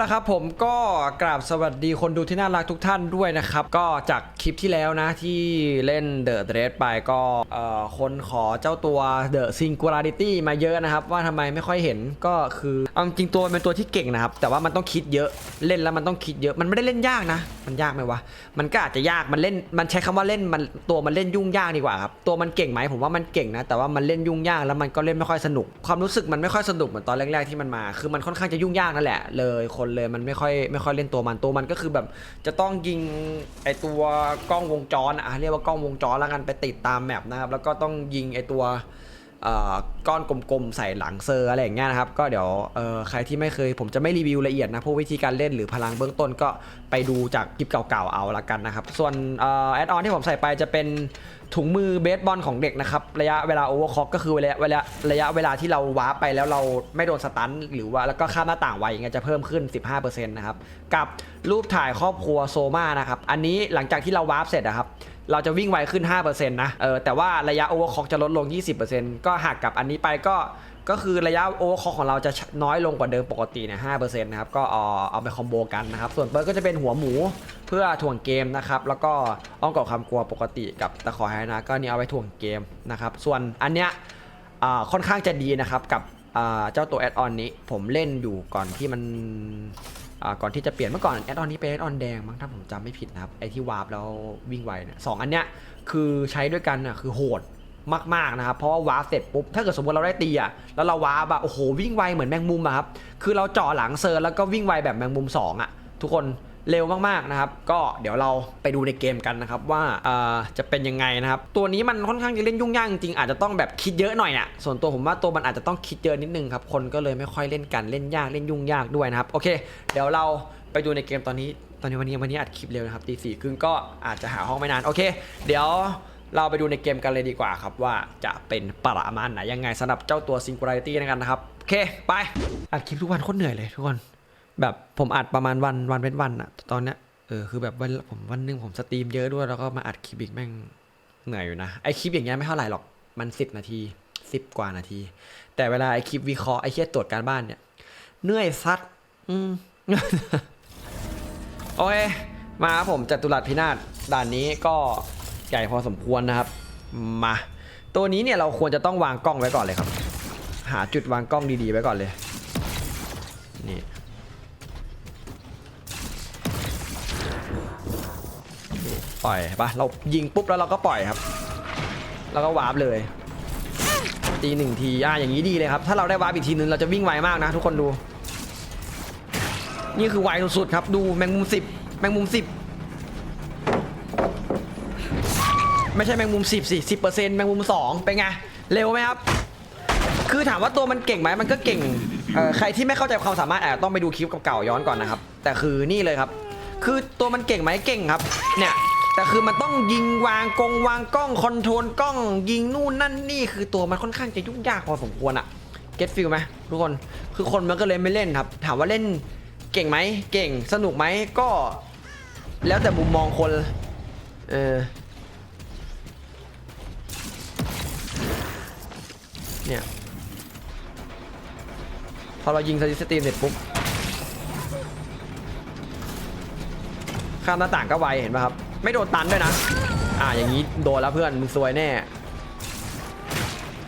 นะครับผมก็กราบสวัสดีคนดูที่น่ารักทุกท่านด้วยนะครับ ก็จากคลิปที่แล้วนะที่เล่น The d r e s ไปก็เอ่อคนขอเจ้าตัว The Singularity มาเยอะนะครับ ว่าทำไมไม่ค่อยเห็นก็คือเอาจริงตัวเป็นตัวที่เก่งนะครับ แต่ว่ามันต้องคิดเยอะเล่นแล้วมันต้องคิดเยอะมันไม่ได้เล่นยากนะ มันยากไหมวะมันก็อาจจะยากมันเล่นมันใช้คำว่าเล่นมันตัวมันเล่นยุ่งยากดีกว่าครับตัวมันเก่งไหมผมว่ามันเก่งนะ แต่ว่ามันเล่นยุ่งยากแล้วมันก็เล่นไม่ค่อยสนุก ความรู้สึกมันไม่ค่อยสนุกเหมือนตอนแรกๆที่มันมา คือมันค่อนข้างจะยุ่งยากนั่นแหละเลยคนเลยมันไม่ค่อยไม่ค่อยเล่นตัวมันตัวมันก็คือแบบ จะต้องยิงไอตัวกล้องวงจรอะเรียกว่ากล้องวงจรแล้วกันไปติดตามแมปนะครับแล้วก็ต้องยิงไอตัว ก้อนกลมๆ ใส่หลังเซอร์อะไรอย่างเงี้ยนะครับ ก็เดี๋ยวใครที่ไม่เคยผมจะไม่รีวิวละเอียดนะพวกวิธีการเล่นหรือพลังเบื้องต้นก็ไปดูจากคลิปเก่าๆ เอาละกันนะครับ ส่วนแอดออนที่ผมใส่ไปจะเป็นถุงมือเบสบอลของเด็กนะครับ ระยะเวลาโอเวอร์คอกก็คือระยะเวลาระยะเวลาที่เราวาร์ปไปแล้วเราไม่โดนสตันหรือว่าแล้วก็ข้ามหน้าต่างไวอย่างเงี้ยจะเพิ่มขึ้น 15%นะครับกับรูปถ่ายครอบครัวโซมานะครับอันนี้หลังจากที่เราวาร์ปเสร็จนะครับ เราจะวิ่งไวขึ้น 5%นะเออแต่ว่าระยะโอเวอร์คอกจะลดลง 20%ก็หักกับอันนี้ไปก็ก็คือระยะโอเวอร์คอกของเราจะน้อยลงกว่าเดิมปกติเนี่ย5%นะครับ ก็เอาเอาไปคอมโบกันนะครับ ส่วนเปิร์ก็จะเป็นหัวหมูเพื่อถ่วงเกมนะครับ แล้วก็อ้อมกอดความกลัวปกติกับตะขอไฮนะ ก็นี่เอาไว้ถ่วงเกมนะครับ ส่วนอันเนี้ยอ่าค่อนข้างจะดีนะครับกับอ่าเจ้าตัวแอดออนนี้ผมเล่นอยู่ก่อนที่มัน ก่อนที่จะเปลี่ยนเมื่อก่อนแอดออนนี้เป็นแอดออนแดงมั้งถ้าผมจำไม่ผิดนะครับไอที่วาร์ปแล้ววิ่งไวเนี่ยสองอันเนี้ยคือใช้ด้วยกันอะคือโหดมากๆนะครับเพราะว่าวาร์ปเสร็จปุ๊บถ้าเกิดสมมติเราได้ตีอะแล้วเราวาร์ปอะโอ้โหวิ่งไวเหมือนแมงมุมอะครับคือเราเจาะหลังเซอร์แล้วก็วิ่งไวแบบแมงมุมสองอะทุกคน เร็วมากๆนะครับ ก็เดี๋ยวเราไปดูในเกมกันนะครับว่าจะเป็นยังไงนะครับ ตัวนี้มันค่อนข้างจะเล่นยุ่งยากจริงๆอาจจะต้องแบบคิดเยอะหน่อยอะส่วนตัวผมว่าตัวมันอาจจะต้องคิดเยอะนิดนึงครับ คนก็เลยไม่ค่อยเล่นกันเล่นยากเล่นยุ่งยากด้วยนะครับ โอเค เดี๋ยวเราไปดูในเกมตอนนี้ ตอนนี้วันนี้วันนี้อัดคลิปเร็วนะครับตีสี่ครึ่งก็อาจจะหาห้องไม่นานโอเค เดี๋ยวเราไปดูในเกมกันเลยดีกว่าครับว่าจะเป็นประมาณไหนยังไงสำหรับเจ้าตัว Singularity นกันนะครับโอเคไปอัดคลิปทุกวันโคตรเหนื่อยเลยทุกคน แบบผมอัดประมาณวันวันเป็นวันอะตอนเนี้ยเออคือแบบวันผมวันหนึงผมสตรีมเยอะด้วยแล้วก็มาอัดคลิปอีกแม่งเหนื่อยอยู่นะไอคลิปอย่างเงี้ยไม่เท่าไหร่หรอกมันสิบนาทีสิบกว่านาที แต่เวลาไอคลิปวิเคราะห์ไอเครียตรวจการบ้านเนี่ยเหนื่อยซัดอืมโอเคมาครับผมจัตุรัสพินาศด่านนี้ก็ใหญ่พอสมควรนะครับ มา ตัวนี้เนี่ยเราควรจะต้องวางกล้องไว้ก่อนเลยครับ หาจุดวางกล้องดีๆไว้ก่อนเลย นี่ ปล่อยปะเรายิงปุ๊บแล้วเราก็ปล่อยครับ แล้วก็วาร์ปเลยตีหนึ่งทีอะอย่างนี้ดีเลยครับถ้าเราได้วาร์ปอีกทีนึงเราจะวิ่งไวมากนะ ทุกคนดู นี่คือไวสุดๆครับ ดูแมงมุมสิบแมงมุมสิบไม่ใช่แมงมุมสิบสิสิบเปอร์เซ็นต์แมงมุมสองเป็นไงเร็วไหมครับ คือถามว่าตัวมันเก่งไหมมันก็เก่งใครที่ไม่เข้าใจความสามารถอาจจะต้องไปดูคลิปเก่าๆย้อนก่อนนะครับ แต่คือนี่เลยครับ คือตัวมันเก่งไหมเก่งครับ เนี่ย แต่คือมันต้องยิงวางกงวางกล้องคอนโทรลกล้อง ยิงนู่นนั่นนี่คือตัวมันค่อนข้างจะยุ่งยากพอสมควรอะเก็ตฟิลไหมทุกคนคือคนมันก็เลยไม่เล่นครับ ถามว่าเล่นเก่งไหมเก่งสนุกไหมก็ แล้วแต่มุมมองคนเออเนี่ยพอเรายิงสติสตีมเสร็จปุ๊บข้ามหน้าต่างก็ไวเห็นป่ะครับ ไม่โดนตันด้วยนะ อ่าอย่างนี้โดนแล้วเพื่อนมึงซวยแน่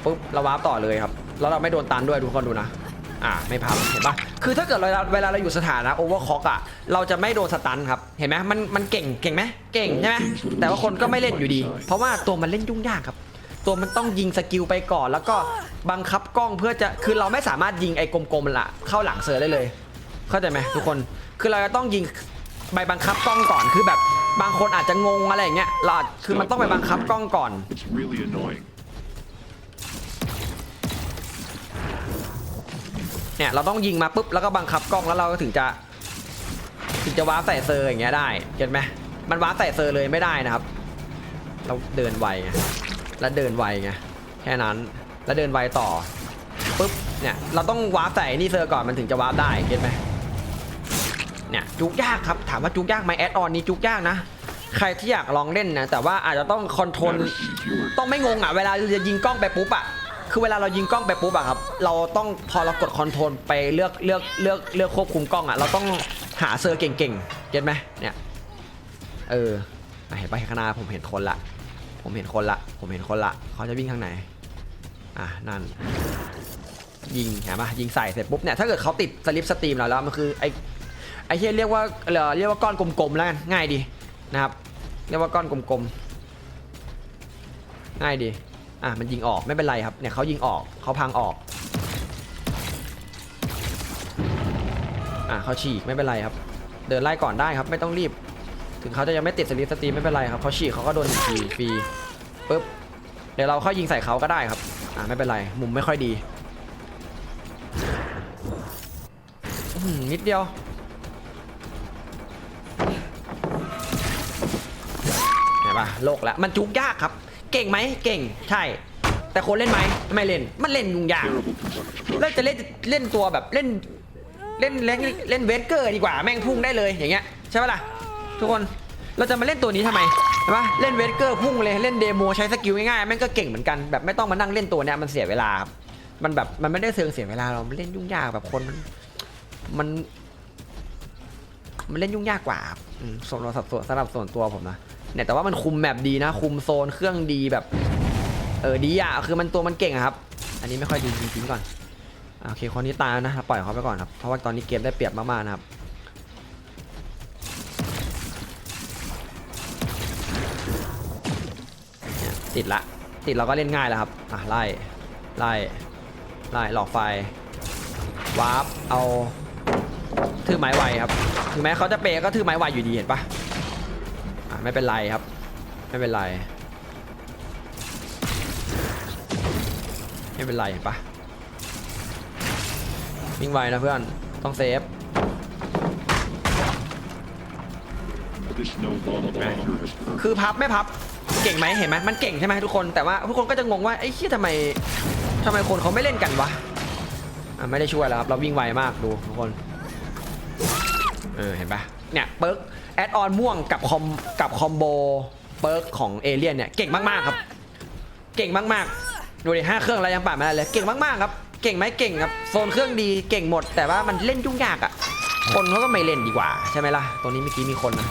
ปุ๊บเราวาร์ปต่อเลยครับแล้วเราไม่โดนตันด้วยทุกคนดูนะอ่าไม่พับเห็นปะคือถ้าเกิดเวลาเวลาเราอยู่สถานะโอเวอร์คอกอะเราจะไม่โดนสตันครับเห็นไหมมันมันเก่งเก่งไหมเก่งใช่ไหมแต่ว่าคนก็ไม่เล่นอยู่ดี เพราะว่าตัวมันเล่นยุ่งยากครับ ตัวมันต้องยิงสกิลไปก่อน แล้วก็บังคับกล้องเพื่อจะคือเราไม่สามารถยิงไอ้กลมๆละเข้าหลังเสือได้เลย เข้าใจไหมทุกคนคือเราจะต้องยิงใบบังคับกล้องก่อนคือแบบ บางคนอาจจะงงอะไรอย่างเงี้ยเราอาจคือมันต้องไปบังคับกล้องก่อน It's really annoying. เนี่ยเราต้องยิงมาปุ๊บแล้วก็บังคับกล้องแล้วเราก็ถึงจะ ถึงจะวาร์ปใส่เซอร์อย่างเงี้ยได้เห็นไหมมันวาร์ปใส่เซอร์เลยไม่ได้นะครับ เราเดินไวไงแล้วเดินไวไงแค่นั้นแล้วเดินไวต่อปุ๊บเนี่ยเราต้องวาร์ปใส่นี่เซอร์ก่อนมันถึงจะวาร์ปได้เห็นไหม เนี่ยจุกยากครับ ถามว่าจุกยากไหมแอดออนนี้จุกยากนะ ใครที่อยากลองเล่นนะแต่ว่าอาจจะต้องคอนโทรลต้องไม่งงอะเวลาจะยิงกล้องไปปุ๊บอะคือเวลาเรายิงกล้องไปปุ๊บอะครับ เราต้องพอเรากดคอนโทรลไปเลือกเลือกเลือกเลือกควบคุมกล้องอะเราต้องหาเซอร์เก่งๆเก็ตไหมเนี่ยเออเห็นปะข้างหน้าผมเห็นคนละ ผมเห็นคนละ ผมเห็นคนละเขาจะวิ่งทางไหนอะนั่นยิงเห็นปะยิงใส่เสร็จปุ๊บเนี่ยถ้าเกิดเขาติดสลิปสตรีมเราแล้วมันคือไอ ไอที่เรียกว่าเรียกว่าก้อนกลมๆแล้วกันง่ายดีนะครับเรียกว่าก้อนกลมๆง่ายดีอะมันยิงออกไม่เป็นไรครับเนี่ยเขายิงออกเขาพังออกอะเขาฉีกไม่เป็นไรครับ เดินไล่ก่อนได้ครับไม่ต้องรีบ ถึงเขาจะยังไม่ติดสลิปสตรีมไม่เป็นไรครับเขาฉีกเขาก็โดนอีกทีฟรีปุ๊บเดี๋ยวเราค่อยยิงใส่เขาก็ได้ครับอะไม่เป็นไรมุมไม่ค่อยดีนิดเดียว ปะโลกแล้วมันจุกยากครับ เก่งไหมเก่งใช่ แต่คนเล่นไหมไม่เล่นมันเล่นยุ่งยากแล้วจะเล่นเล่นตัวแบบเล่นเล่นเล่นเล่นเวสเกอร์ดีกว่าแม่งพุ่งได้เลยอย่างเงี้ยใช่ป่ะล่ะทุกคนเราจะมาเล่นตัวนี้ทำไมใช่ปะเล่นเวสเกอร์พุ่งเลยเล่นเดโมใช้สกิลง่ายๆแม่งก็เก่งเหมือนกันแบบไม่ต้องมานั่งเล่นตัวเนี้ยมันเสียเวลาครับมันแบบมันไม่ได้เซิงเสียเวลาเราเล่นยุ่งยากแบบคนมัน มันมันเล่นยุ่งยากกว่าครับอืมส่วนเราสับส่วนสำหรับส่วนตัวผมนะ เนี่ยแต่ว่ามันคุมแมปดีนะ คุมโซนเครื่องดีแบบ เออดีอะคือมันตัวมันเก่งครับ อันนี้ไม่ค่อยดีจริงๆก่อนโอเคคนนี้ตายนะปล่อยเขาไปก่อนครับเพราะว่าตอนนี้เกมได้เปรียบมากๆนะครับติดละติดเราก็เล่นง่ายแล้วครับอะไล่ไล่ไล่หลอกไฟวาร์ปเอาถือไม้ไวครับถึงแม้เขาจะเปย์ก็ถือไม้ไวอยู่ดีเห็นปะ อะไม่เป็นไรครับ ไม่เป็นไร ไม่เป็นไรเห็นปะวิ่งไวนะเพื่อน ต้องเซฟ คือพับไม่พับ เก่งไหมเห็นไหมมันเก่งใช่ไหมทุกคน แต่ว่าทุกคนก็จะงงว่าไอ้เชี่ยทำไมทำไมคนเขาไม่เล่นกันวะอะไม่ได้ช่วยแล้วครับ เราวิ่งไวมากดูทุกคน เออเห็นปะเนี่ยเปิร์ก ดออนม่วงกับคอมกับคอมโบเปิร์กของเอเลียนเนี่ยเก่งมากๆครับ เก่งมากๆดูดิห้าเครื่องอะไรยังป่าดไม่ได้เลยเก่งมากๆครับเก่งไหมเก่งครับโซนเครื่องดีเก่งหมด แต่ว่ามันเล่นยุ่งยากอะ คนเขาก็ไม่เล่นดีกว่า ใช่ไหมล่ะตัวนี้เมื่อกี้มีคนนะ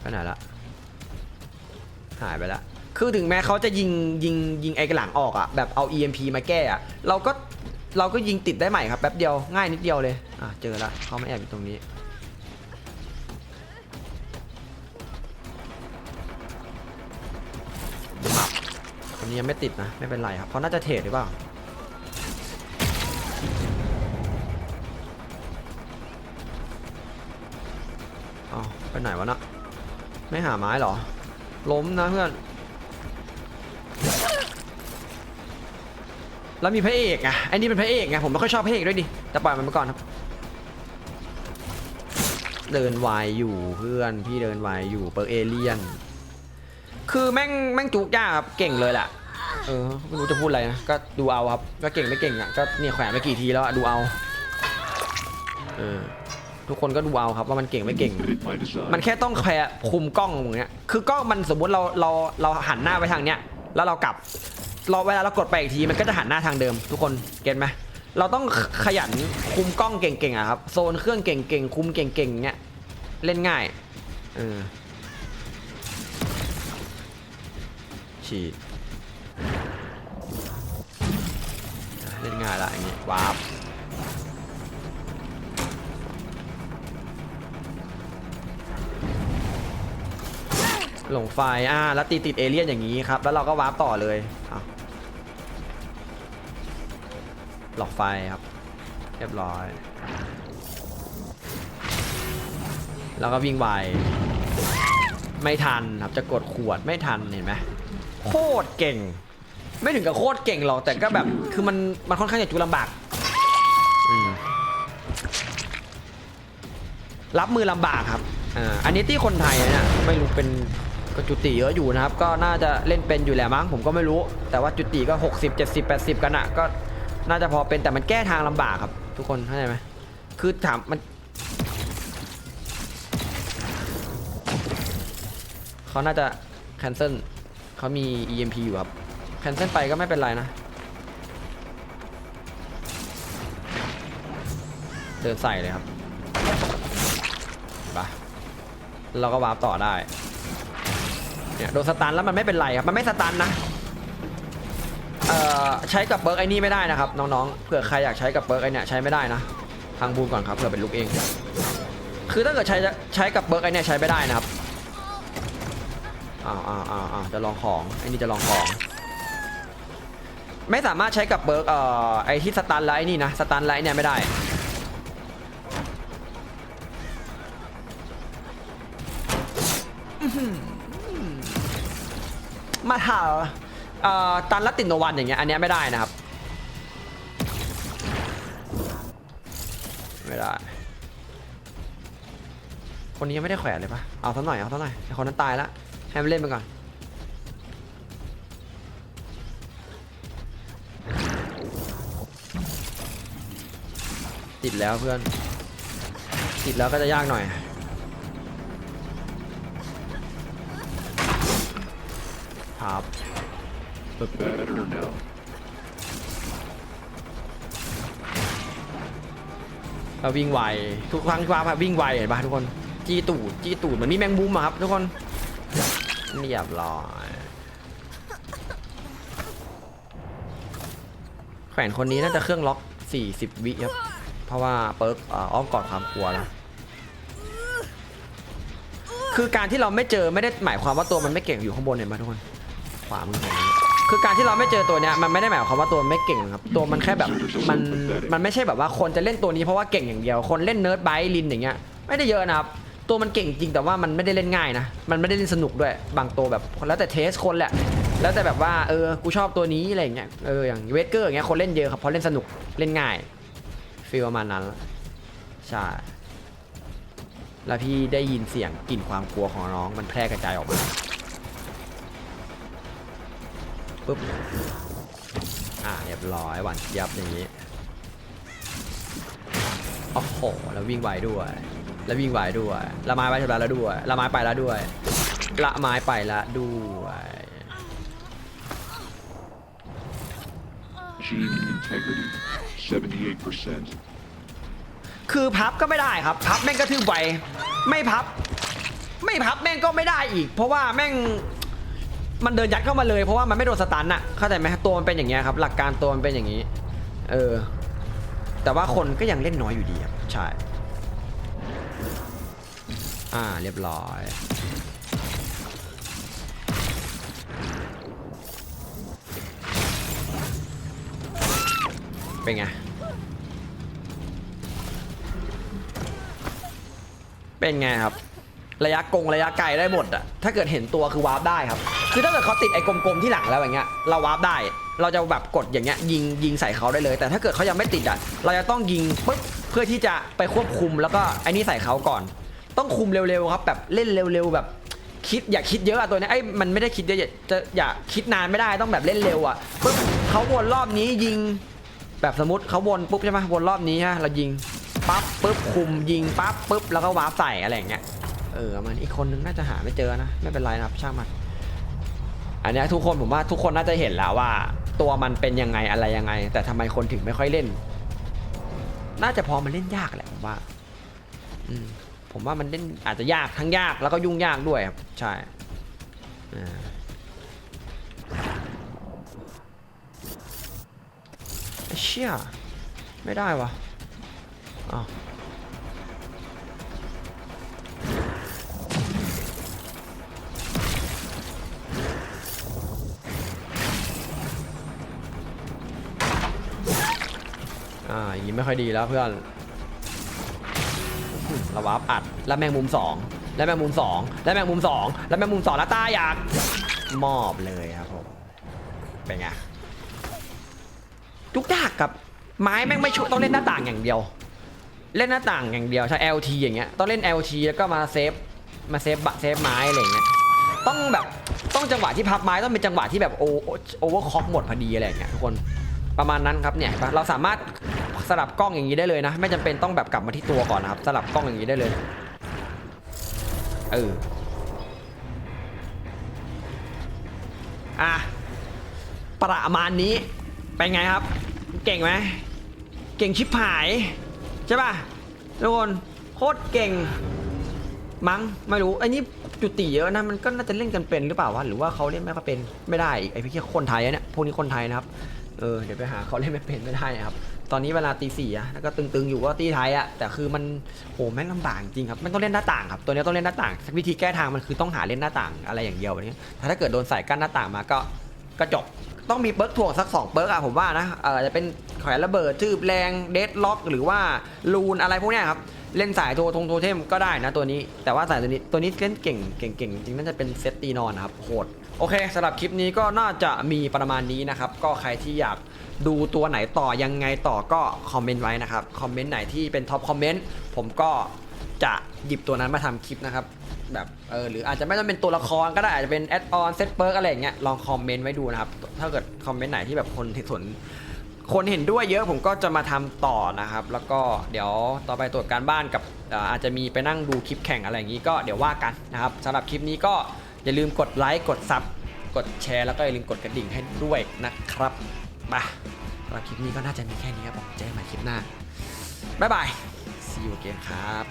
ไปไหนละหายไปละคือถึงแม้เขาจะยิงยิงยิงไอ้กระหลังออกอะแบบเอา EMP มาแก้อะเราก็ เราก็ยิงติดได้ใหม่ครับแป๊บเดียวง่ายนิดเดียวเลยอะเจอละเขาไม่แอบอยู่ตรงนี้คนนี้ยังไม่ติดนะไม่เป็นไรครับเขาน่าจะเทรดหรือเปล่าเอาไปไหนวะนะไม่หาไม้เหรอ ล้มนะเพื่อน แล้วมีพระเอกไงไอ้นี่เป็นพระเอกไงผมไม่ค่อยชอบพระเอกด้วยดิแต่ปล่อยมันไปก่อนครับ เดินไวอยู่เพื่อนพี่เดินไวอยู่เปิร์เอเลียน คือแม่งแม่งจุกยากครับเก่งเลยแหละเออไม่รู้จะพูดอะไรนะก็ดูเอาครับก็เก่งไม่เก่งอะก็เนี่ยแขวนไปกี่ทีแล้วอะดูเอาเออทุกคนก็ดูเอาครับว่ามันเก่งไม่เก่ง มันแค่ต้องแค่คุมกล้องอย่างเงี้ย คือกล้องมันสมมติเราเราเราหันหน้าไปทางเนี้ย แล้วเรากลับ เราเวลาเรากดไปอีกทีมันก็จะหันหน้าทางเดิม ทุกคนเก็ตไหมเราต้องขยันคุมกล้องเก่งๆอะครับโซนเครื่องเก่งๆคุมเก่งๆเนี้ยเล่นง่ายเออฉีดเล่นง่ายละอย่างงี้วาร์ปหลงไฟอ่าแล้วตีติดเอเลี่ยนอย่างนี้ครับ แล้วเราก็วาร์ปต่อเลย หลอกไฟครับ เรียบร้อย แล้วก็วิ่งไวไม่ทันครับจะกดขวดไม่ทันเห็นไหมโคตรเก่ง ไม่ถึงกับโคตรเก่งหรอกแต่ก็แบบคือมันมันค่อนข้างจะจูลำบากรับมือลำบากครับอ่าอันนี้ที่คนไทยนะเนี่ยไม่รู้เป็นก็จุติเยอะอยู่นะครับ ก็น่าจะเล่นเป็นอยู่แหละมั้งผมก็ไม่รู้ แต่ว่าจุติก็ 60 70 80 กันอะก็ น่าจะพอเป็นแต่มันแก้ทางลำบากครับ ทุกคนเข้าใจไหมคือถามมันเขาน่าจะ cancel เขามี EMP อยู่ครับแคนเซิลไปก็ไม่เป็นไรนะเดินใส่เลยครับไปเราก็วาร์ปต่อได้เนี่ยโดนสตันแล้วมันไม่เป็นไรครับ มันไม่สตันนะ เอ่อใช้กับเบิร์กไอ้นี่ไม่ได้นะครับน้องๆเผื่อใครอยากใช้กับเบิร์กไอ้เนี่ยใช้ไม่ได้นะทางบูมก่อนครับเผื่อเป็นลูกเอง คือถ้าเกิดใช้ใช้กับเบิร์กไอ้เนี่ยใช้ไม่ได้นะครับอ้าวอ้าวอ้าวอ้าวจะลองของไอ้นี่จะลองของ ไม่สามารถใช้กับเบิร์กเอ่อไอ้ที่สตันไลท์นี่นะสตันไลท์เนี่ยไม่ได้มาถา เอ่อตันละตินโนวันอย่างเงี้ยอันเนี้ยไม่ได้นะครับ ไม่ได้ คนนี้ยังไม่ได้แขวนเลยปะเอาสักหน่อยเอาสักหน่อยไอคนนั้นตายแล้วให้มันเล่นไปก่อนติดแล้วเพื่อน ติดแล้วก็จะยากหน่อย ครับ Better now. วิ่งไวทุกครั้งที่ว่าวิ่งไวเห็นปะทุกคนจี้ตูดจี้ตูดเหมือนมีแมงมุมอะครับทุกคนเรียบร้อยแขวนคนนี้น่าจะเครื่องล็อก40วิครับเพราะว่าเปิร์กอ่ออ้อมกอดความกลัวนะคือการที่เราไม่เจอไม่ได้หมายความว่าตัวมันไม่เก่งอยู่ข้างบนเห็นไหมทุกคนขวามือผมนี้ คือการที่เราไม่เจอตัวเนี้ยมันไม่ได้หมายความว่าตัวไม่เก่งครับตัวมันแค่แบบมันมันไม่ใช่แบบว่าคนจะเล่นตัวนี้เพราะว่าเก่งอย่างเดียว คนเล่นเนิร์ดไบลินอย่างเงี้ยไม่ได้เยอะนะครับตัวมันเก่งจริงแต่ว่ามันไม่ได้เล่นง่ายนะมันไม่ได้เล่นสนุกด้วยบางตัวแบบแล้วแต่เทสคนแหละ แล้วแต่แบบว่าเออกูชอบตัวนี้อะไรอย่างเงี้ยเอออย่างเวสเกอร์อย่างเงี้ยคนเล่นเยอะครับเพราะเล่นสนุกเล่นง่ายฟีลประมาณนั้นละใช่แล้วพี่ได้ยินเสียงกลิ่นความกลัวของน้องมันแพร่กระจายออกมา ปุ๊บ อ่าเรียบร้อยหวานเจี๊ยบอย่างนี้ โอ้โห แล้ววิ่งไวด้วย แล้ววิ่งไวด้วย ละไม้ไปชนแล้วด้วย ละไม้ไปแล้วด้วย ละไม้ไปแล้วด้วย Gene integrity, 78%. คือพับก็ไม่ได้ครับ พับแม่งก็ทืบไวไม่พับ ไม่พับแม่งก็ไม่ได้อีก เพราะว่าแม่ง มันเดินยัดเข้ามาเลยเพราะว่ามันไม่โดนสตันอะเข้าใจไหมตัวมันเป็นอย่างเงี้ยครับ หลักการตัวมันเป็นอย่างนี้ เออ แต่ว่าคนก็ยังเล่นน้อยอยู่ดีครับ ใช่ อ่า เรียบร้อย เป็นไง เป็นไงครับ ระยะกงระยะไกลได้หมดอะถ้าเกิดเห็นตัวคือวาร์ปได้ครับ คือถ้าเกิดเขาติดไอ้กลมๆที่หลังแล้วอย่างเงี้ยเราวาร์ปได้ เราจะแบบกดอย่างเงี้ยยิงยิงใส่เขาได้เลย แต่ถ้าเกิดเขายังไม่ติดอะเราจะต้องยิงปุ๊บเพื่อที่จะไปควบคุมแล้วก็ไอ้นี่ใส่เขาก่อน ต้องคุมเร็วๆครับ แบบเล่นเร็วๆแบบคิดอย่าคิดเยอะอะตัวนี้ไอ้มันไม่ได้คิดเยอะจะอย่าคิดนานไม่ได้ต้องแบบเล่นเร็วอะปุ๊บเขาวนรอบนี้ยิง แบบสมมติเขาวนปุ๊บใช่ไหมวนรอบนี้ฮะเรายิงปั๊บปุ๊บคุมยิงปั๊บปุ๊บแล้วก็วาร์ปใส่อะไรอย่างเงี้ยเออมันอีกคนนึงน่าจะหาไม่เจอนะไม่เป็นไรนะครับช่างมัน อันนี้ทุกคนผมว่าทุกคนน่าจะเห็นแล้วว่า ตัวมันเป็นยังไงอะไรยังไง แต่ทำไมคนถึงไม่ค่อยเล่น น่าจะเพอมันเล่นยากแหละผมว่า อืมผมว่ามันเล่นอาจจะยากทั้งยากแล้วก็ยุ่งยากด้วยครับใช่อ่าไอ้เชี่ยไม่ได้วะอ้าว อย่างนี้ไม่ค่อยดีแล้วเพื่อนระวับอัดแล้วแมงมุมสองแล้วแมงมุมสองแล้วแมงมุมสองแล้วแมงมุมสองแล้วตาอยากมอบเลยครับผมเป็นไงทุกยากครับไม้แม่งไม่ช่วยต้องเล่นหน้าต่างอย่างเดียว เล่นหน้าต่างอย่างเดียวใช่ LT อย่างเงี้ยต้องเล่น LT แล้วก็มาเซฟมาเซฟบะเซฟไม้อะไรเงี้ยต้องแบบต้องจังหวะที่พับไม้ต้องเป็นจังหวะที่แบบโอโอเวอร์คอกหมดพอดีอะไรเงี้ยทุกคนประมาณนั้นครับเนี่ยเราสามารถ สลับกล้องอย่างนี้ได้เลยนะ ไม่จำเป็นต้องแบบกลับมาที่ตัวก่อนนะครับ สลับกล้องอย่างนี้ได้เลยเอออะประมาณนี้เป็นไงครับ เก่งไหมเก่งชิบหายใช่ป่ะทุกคนโคตรเก่งมั้งไม่รู้ไอ้นี่จุติเยอะนะมันก็น่าจะเล่นกันเป็นหรือเปล่าวะหรือว่าเขาเล่นไม่ค่อยเป็นไม่ได้อีกไอ้พี่แค่คนไทยเนี่ยพวกนี้คนไทยนะครับเออเดี๋ยวไปหาเขาเล่นไม่เป็นไม่ได้นะครับ ตอนนี้เวลาตีสี่อะแล้วก็ตึงๆอยู่ว่าตีไทยอะแต่คือมันโหแม่งลำบากจริงครับมันต้องเล่นหน้าต่างครับตัวนี้ต้องเล่นหน้าต่างวิธีแก้ทางมันคือต้องหาเล่นหน้าต่างอะไรอย่างเดียวนี้ถ้าเกิดโดนใส่กั้นหน้าต่างมาก็ก็จบต้องมีเบิร์กถ่วงสักสองเบิร์กอะผมว่านะเออจะเป็นแขวนระเบิดทืบแรงเดดล็อก หรือว่าลูนอะไรพวกนี้ครับเล่นสายโททงโทเทมก็ได้นะตัวนี้ แต่ว่าสายตัวนี้ตัวนี้เล่นเก่งเก่งเก่งจริงน่าจะเป็นเซตตีนอนครับโหด โอเคสำหรับคลิปนี้ก็น่าจะมีประมาณนี้นะครับ ก็ใครที่อยากดูตัวไหนต่อยังไงต่อก็คอมเมนต์ไว้นะครับ คอมเมนต์ไหนที่เป็นท็อปคอมเมนต์ผมก็จะหยิบตัวนั้นมาทำคลิปนะครับ แบบเออหรืออาจจะไม่ต้องเป็นตัวละครก็ได้อาจจะเป็นแอดออนเซตเปิร์กอะไรอย่างเงี้ยลองคอมเมนต์ไว้ดูนะครับ ถ้าเกิดคอมเมนต์ไหนที่แบบคนที่สนคนเห็นด้วยเยอะผมก็จะมาทำต่อนะครับ แล้วก็เดี๋ยวต่อไปตรวจการบ้านกับเอ่ออาจจะมีไปนั่งดูคลิปแข่งอะไรอย่างนี้ก็เดี๋ยวว่ากันนะครับสำหรับคลิปนี้ก็ อย่าลืมกดไลค์กดซับกดแชร์แล้วก็อย่าลืมกดกระดิ่งให้ด้วยนะครับมาสำหรับคลิปนี้ก็น่าจะมีแค่นี้ครับผมเจอกันใหม่คลิปหน้าบ๊ายบาย see you again ครับ